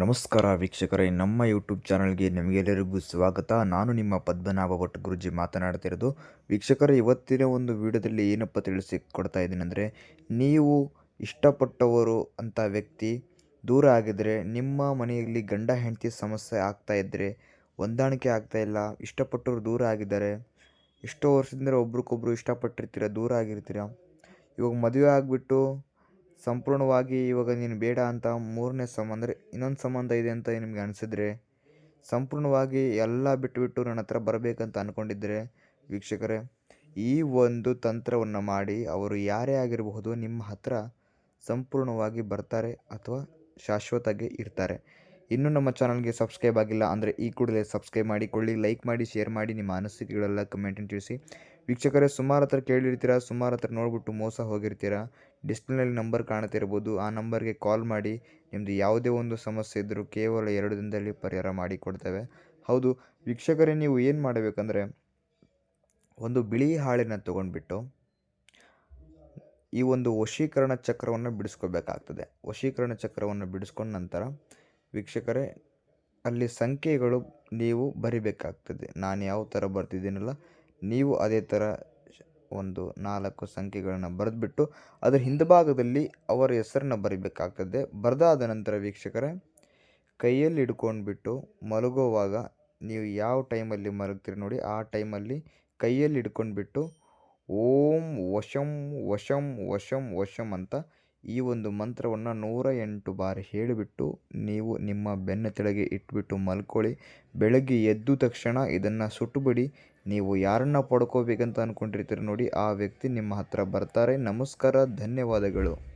ನಮಸ್ಕಾರ ವೀಕ್ಷಕರೇ, ನಮ್ಮ ಯೂಟ್ಯೂಬ್ ಚಾನಲ್ಗೆ ನಿಮಗೆಲ್ಲರಿಗೂ ಸ್ವಾಗತ. ನಾನು ನಿಮ್ಮ ಪದ್ಮನಾಭ ಭಟ್ ಗುರುಜಿ ಮಾತನಾಡ್ತಿರೋದು. ವೀಕ್ಷಕರೇ, ಇವತ್ತಿನ ಒಂದು ವಿಡಿಯೋದಲ್ಲಿ ಏನಪ್ಪ ತಿಳಿಸಿ ಕೊಡ್ತಾ ಇದ್ದೀನಿ ಅಂದರೆ, ನೀವು ಇಷ್ಟಪಟ್ಟವರು ಅಂತ ವ್ಯಕ್ತಿ ದೂರ ಆಗಿದ್ದರೆ ನಿಮ್ಮ ಮನೆಯಲ್ಲಿ ಗಂಡ ಹೆಂಡತಿ ಸಮಸ್ಯೆ ಆಗ್ತಾ ಇದ್ದರೆ ಹೊಂದಾಣಿಕೆ ಆಗ್ತಾ ಇಲ್ಲ, ಇಷ್ಟಪಟ್ಟವರು ದೂರ ಆಗಿದ್ದಾರೆ, ಎಷ್ಟೋ ವರ್ಷದಿಂದ ಒಬ್ರಿಗೊಬ್ರು ಇಷ್ಟಪಟ್ಟಿರ್ತೀರ, ದೂರ ಆಗಿರ್ತೀರ, ಇವಾಗ ಮದುವೆ ಆಗಿಬಿಟ್ಟು ಸಂಪೂರ್ಣವಾಗಿ ಇವಾಗ ನೀನು ಬೇಡ ಅಂತ ಮೂರನೇ ಸಂಬಂಧ, ಅಂದರೆ ಇನ್ನೊಂದು ಸಂಬಂಧ ಇದೆ ಅಂತ ನಿಮಗೆ ಅನಿಸಿದ್ರೆ, ಸಂಪೂರ್ಣವಾಗಿ ಎಲ್ಲ ಬಿಟ್ಟುಬಿಟ್ಟು ನನ್ನ ಹತ್ರ ಬರಬೇಕಂತ ಅಂದ್ಕೊಂಡಿದ್ದರೆ ವೀಕ್ಷಕರೇ, ಈ ಒಂದು ತಂತ್ರವನ್ನು ಮಾಡಿ ಅವರು ಯಾರೇ ಆಗಿರಬಹುದು ನಿಮ್ಮ ಹತ್ರ ಸಂಪೂರ್ಣವಾಗಿ ಬರ್ತಾರೆ ಅಥವಾ ಶಾಶ್ವತವಾಗಿ ಇರ್ತಾರೆ. ಇನ್ನೂ ನಮ್ಮ ಚಾನಲ್ಗೆ ಸಬ್ಸ್ಕ್ರೈಬ್ ಆಗಿಲ್ಲ ಅಂದರೆ ಈ ಕೂಡಲೇ ಸಬ್ಸ್ಕ್ರೈಬ್ ಮಾಡಿಕೊಳ್ಳಿ ಲೈಕ್ ಮಾಡಿ, ಶೇರ್ ಮಾಡಿ ನಿಮ್ಮ ಅನಿಸಿಕೆಗಳೆಲ್ಲ ಕಮೆಂಟನ್ನು ತಿಳಿಸಿ. ವೀಕ್ಷಕರೇ, ಸುಮಾರು ಹತ್ರ ಕೇಳಿರ್ತೀರಾ, ಸುಮಾರು ಹತ್ರ ನೋಡ್ಬಿಟ್ಟು ಮೋಸ ಹೋಗಿರ್ತೀರಾ, ಡಿಸ್ಪ್ಲೇನಲ್ಲಿ ನಂಬರ್ ಕಾಣ್ತಿರ್ಬೋದು, ಆ ನಂಬರ್ಗೆ ಕಾಲ್ ಮಾಡಿ ನಿಮ್ಮದು ಯಾವುದೇ ಒಂದು ಸಮಸ್ಯೆ ಇದ್ದರೂ ಕೇವಲ ಎರಡು ದಿನದಲ್ಲಿ ಪರಿಹಾರ ಮಾಡಿಕೊಡ್ತೇವೆ ಹೌದು, ವೀಕ್ಷಕರೇ, ನೀವು ಏನು ಮಾಡಬೇಕಂದ್ರೆ, ಒಂದು ಬಿಳಿ ಹಾಳೆನ ತೊಗೊಂಡ್ಬಿಟ್ಟು, ಈ ಒಂದು ವಶೀಕರಣ ಚಕ್ರವನ್ನು ಬಿಡಿಸ್ಕೋಬೇಕಾಗ್ತದೆ. ವಶೀಕರಣ ಚಕ್ರವನ್ನು ಬಿಡಿಸ್ಕೊಂಡ ನಂತರ ವೀಕ್ಷಕರೇ, ಅಲ್ಲಿ ಸಂಖ್ಯೆಗಳು ನೀವು ಬರಿಬೇಕಾಗ್ತದೆ. ನಾನು ಯಾವ ಥರ ಬರ್ತಿದ್ದೀನಲ್ಲ, ನೀವು ಅದೇ ಥರ ಒಂದು ನಾಲ್ಕು ಸಂಖ್ಯೆಗಳನ್ನು ಬರೆದ್ಬಿಟ್ಟು ಅದರ ಹಿಂಭಾಗದಲ್ಲಿ ಅವರ ಹೆಸರನ್ನು ಬರಿಬೇಕಾಗ್ತದೆ. ಬರೆದಾದ ನಂತರ ವೀಕ್ಷಕರೇ, ಕೈಯಲ್ಲಿ ಹಿಡ್ಕೊಂಡ್ಬಿಟ್ಟು ಮಲಗುವಾಗ ನೀವು ಯಾವ ಟೈಮಲ್ಲಿ ಮಲಗ್ತೀರಿ ನೋಡಿ, ಆ ಟೈಮಲ್ಲಿ ಕೈಯಲ್ಲಿ ಹಿಡ್ಕೊಂಡ್ಬಿಟ್ಟು ಓಂ ವಶಂ ವಶಂ ವಶಂ ವಶಂ ಅಂತ ಈ ಒಂದು ಮಂತ್ರವನ್ನು ನೂರ ಎಂಟು ಬಾರಿ ಹೇಳಿಬಿಟ್ಟು, ನೀವು ನಿಮ್ಮ ಬೆನ್ನ ತೆಳಗೆ ಇಟ್ಬಿಟ್ಟು ಮಲ್ಕೊಳ್ಳಿ. ಬೆಳಗ್ಗೆ ಎದ್ದ ತಕ್ಷಣ ಇದನ್ನು ಸುಟ್ಟುಬಿಡಿ. ನೀವು ಯಾರನ್ನ ಪಡ್ಕೋಬೇಕಂತ ಅಂದ್ಕೊಂಡಿರ್ತೀರಿ ನೋಡಿ, ಆ ವ್ಯಕ್ತಿ ನಿಮ್ಮ ಹತ್ರ ಬರ್ತಾರೆ. ನಮಸ್ಕಾರ, ಧನ್ಯವಾದಗಳು.